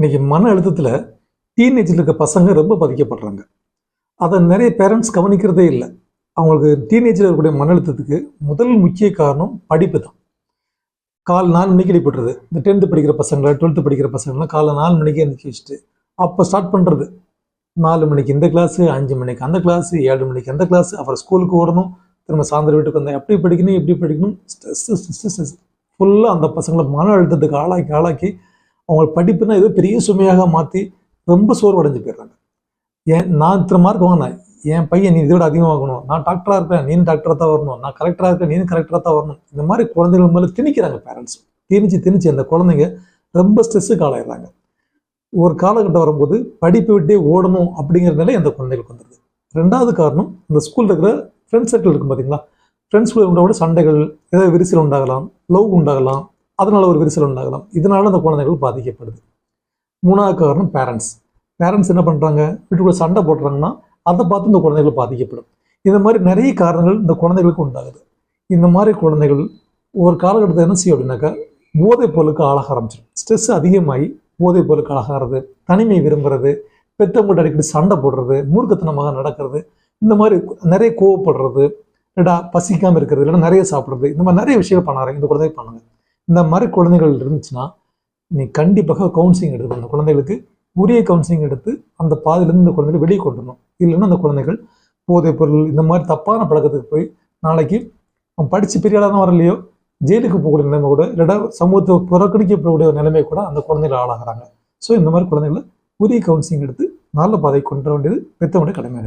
இன்னைக்கு மன அழுத்தத்தில் டீனேஜில் இருக்க பசங்க ரொம்ப பாதிக்கப்படுறாங்க. அதை நிறைய பேரண்ட்ஸ் கவனிக்கிறதே இல்லை. அவங்களுக்கு டீனேஜில் இருக்கக்கூடிய மன அழுத்தத்துக்கு முதல் முக்கிய காரணம் படிப்பு தான். கால் நாலு மணிக்கு அடிபட்டுறது இந்த டென்த்து படிக்கிற பசங்களை டுவெல்த்து படிக்கிற பசங்களாம் காலை நாலு மணிக்கு எழுந்திரிச்சு வச்சுட்டு அப்போ ஸ்டார்ட் பண்ணுறது நாலு மணிக்கு இந்த கிளாஸு அஞ்சு மணிக்கு அந்த கிளாஸு ஏழு மணிக்கு அந்த கிளாஸு அப்புறம் ஸ்கூலுக்கு ஓடணும். திரும்ப சாயந்தரம் வீட்டுக்கு வந்தேன். எப்படி படிக்கணும் எப்படி படிக்கணும்? ஸ்ட்ரெஸ் ஸ்ட்ரெஸ் ஃபுல்லாக அந்த பசங்களை மன அழுத்தத்துக்கு ஆளாக்கி ஆளாக்கி அவங்க படிப்புனா ஏதோ பெரிய சுமையாக மாற்றி ரொம்ப சோர்வடைஞ்சு போயிடுறாங்க. ஏன் நான் இத்தனை மார்க் வாங்கினேன் என் பையன் நீ இதோட அதிகமாக வாங்கணும். நான் டாக்டராக இருக்கேன் நீ டாக்டராக தான் வரணும். நான் கலெக்டராக இருக்கேன் நீ கலெக்டராக தான் வரணும். இந்த மாதிரி குழந்தைகள் மேலே திணிக்கிறாங்க பேரண்ட்ஸ் திணிச்சு திணிச்சு அந்த குழந்தைங்க ரொம்ப ஸ்ட்ரெஸ்ஸுக்கு ஆளாயிடுறாங்க. ஒரு காலகட்டம் வரும்போது படிப்பை விட்டே ஓடணும் அப்படிங்கிற நிலை அந்த குழந்தைகளுக்கு வந்துடுது. ரெண்டாவது காரணம் இந்த ஸ்கூலில் இருக்கிற ஃப்ரெண்ட்ஸ் சர்க்கிள் இருக்கும் பார்த்தீங்களா ஃப்ரெண்ட்ஸ் ஃப்ரெண்ட்ஸ்குள்ள உண்டாவோட சண்டைகள் ஏதாவது விரிசல் உண்டாகலாம் லவ் உண்டாகலாம் அதனால் ஒரு விரிசல் உண்டாகலாம். இதனால் அந்த குழந்தைகள் பாதிக்கப்படுது. மூணாவது காரணம் பேரண்ட்ஸ் பேரண்ட்ஸ் என்ன பண்ணுறாங்க வீட்டுக்குள்ளே சண்டை போடுறாங்கன்னா அதை பார்த்து இந்த குழந்தைகள் பாதிக்கப்படும். இந்த மாதிரி நிறைய காரணங்கள் இந்த குழந்தைகளுக்கு உண்டாகுது. இந்த மாதிரி குழந்தைகள் ஒரு காலகட்டத்தில் என்ன செய்யும் அப்படின்னாக்கா போதைப் பொருளுக்கு ஆளாக ஆரம்பிச்சிடும். ஸ்ட்ரெஸ் அதிகமாகி போதைப் பொருளுக்கு ஆளாகிறது தனிமை விரும்புறது பெற்றவங்கள்ட்ட அடிக்கடி சண்டை போடுறது மூர்க்கத்தனமாக நடக்கிறது இந்த மாதிரி நிறைய கோவப்படுறது இல்லைடா பசிக்காமல் இருக்கிறது இல்லைன்னா நிறைய சாப்பிட்றது இந்த மாதிரி நிறைய விஷயங்கள் பண்ணாரு இந்த குழந்தை பண்ணுங்க. இந்த மாதிரி குழந்தைகள் இருந்துச்சுன்னா நீ கண்டிப்பாக கவுன்சிலிங் எடுக்கணும் அந்த குழந்தைகளுக்கு உரிய கவுன்சிலிங் எடுத்து அந்த பாதையிலேருந்து இந்த குழந்தைகளை வெளியே கொண்டு வரணும். இல்லைன்னா அந்த குழந்தைகள் போதைப் பொருள் இந்த மாதிரி தப்பான பழக்கத்துக்கு போய் நாளைக்கு அவன் படித்து பெரிய ஆளாக தான் வரலையோ ஜெயிலுக்கு போகக்கூடிய நிலைமை கூட இல்லைடா சமூகத்தை புறக்கணிக்கப்படக்கூடிய நிலைமை கூட அந்த குழந்தைகள் ஆளாகிறாங்க. ஸோ இந்த மாதிரி குழந்தைகளை உரிய கவுன்சிலிங் எடுத்து நல்ல பாதை கொண்டு வர வேண்டியது பெற்றவனுடைய கடமையாக